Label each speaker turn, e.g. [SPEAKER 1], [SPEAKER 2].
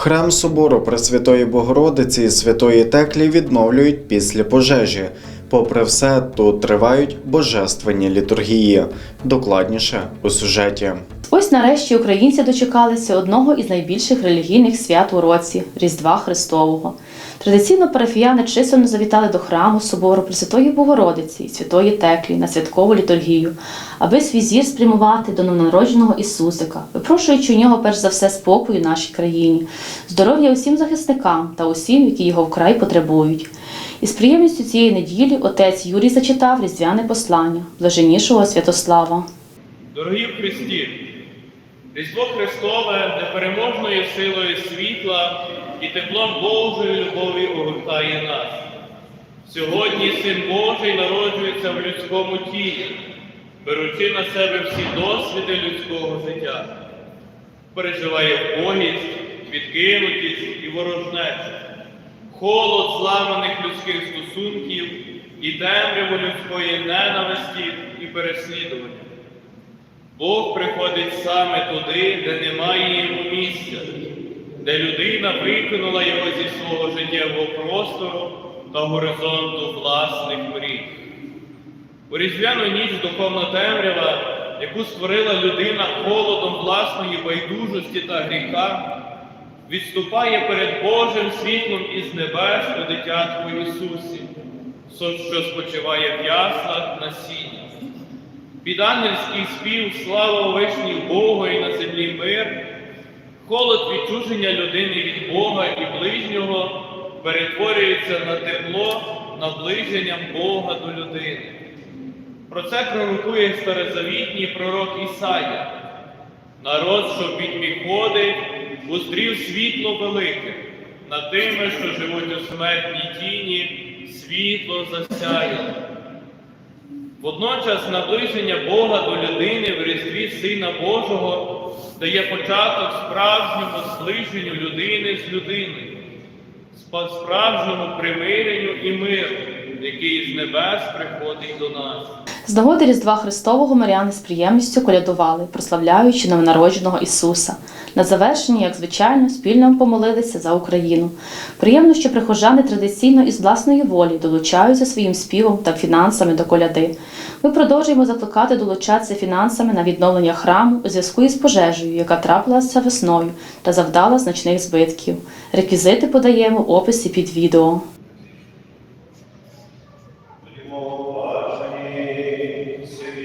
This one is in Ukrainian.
[SPEAKER 1] Храм собору Пресвятої Богородиці і Святої Теклі відновлюють після пожежі. Попри все, тут тривають божественні літургії. Докладніше у сюжеті.
[SPEAKER 2] Ось нарешті українці дочекалися одного із найбільших релігійних свят у році Різдва Христового. Традиційно парафіяни численно завітали до храму собору Пресвятої Богородиці і Святої Теклі на святкову літургію, аби свій зір спрямувати до новонародженого Ісусика, випрошуючи у нього перш за все спокою нашій країні, здоров'я усім захисникам та усім, які його вкрай потребують. Із приємністю цієї неділі отець Юрій зачитав різдвяне послання блаженнішого Святослава.
[SPEAKER 3] Дорогі в Христі, Різдво Христове непереможною силою світла і теплом Божої любові огортає нас. Сьогодні Син Божий народжується в людському тілі, беручи на себе всі досвіди людського життя, переживає вбогість, відкинутість і ворожнечу, холод зламаних людських стосунків і темряву людської ненависті і переслідування. Бог приходить саме туди, де немає йому місця, де людина викинула його зі свого життєвого простору та горизонту власних мрій. У різдвяну ніч духовна темрява, яку створила людина холодом власної байдужості та гріха, відступає перед Божим світлом із небес у дитятку Ісусі, що спочиває в яслах на сіні. Під ангельський спів слава вишній Богу і на землі мир, холод відчуження людини від Бога і ближнього перетворюється на тепло, наближенням Бога до людини. Про це пророкує старозавітній пророк Ісая. Народ, що в ходить, уздрів світло велике, над тими, що живуть у смертній тіні, світло засяє. Водночас наближення Бога до людини в різдві Сина Божого дає початок справжньому зближенню людини з людиною, справжньому примиренню і миру, який з небес приходить до нас.
[SPEAKER 2] З нагоди Різдва Христового Маріани з приємністю колядували, прославляючи новонародженого Ісуса. На завершення, як звичайно, спільно помолилися за Україну. Приємно, що прихожани традиційно із власної волі долучаються своїм співом та фінансами до коляди. Ми продовжуємо закликати долучатися фінансами на відновлення храму у зв'язку із пожежею, яка трапилася весною та завдала значних збитків. Реквізити подаємо в описі під відео.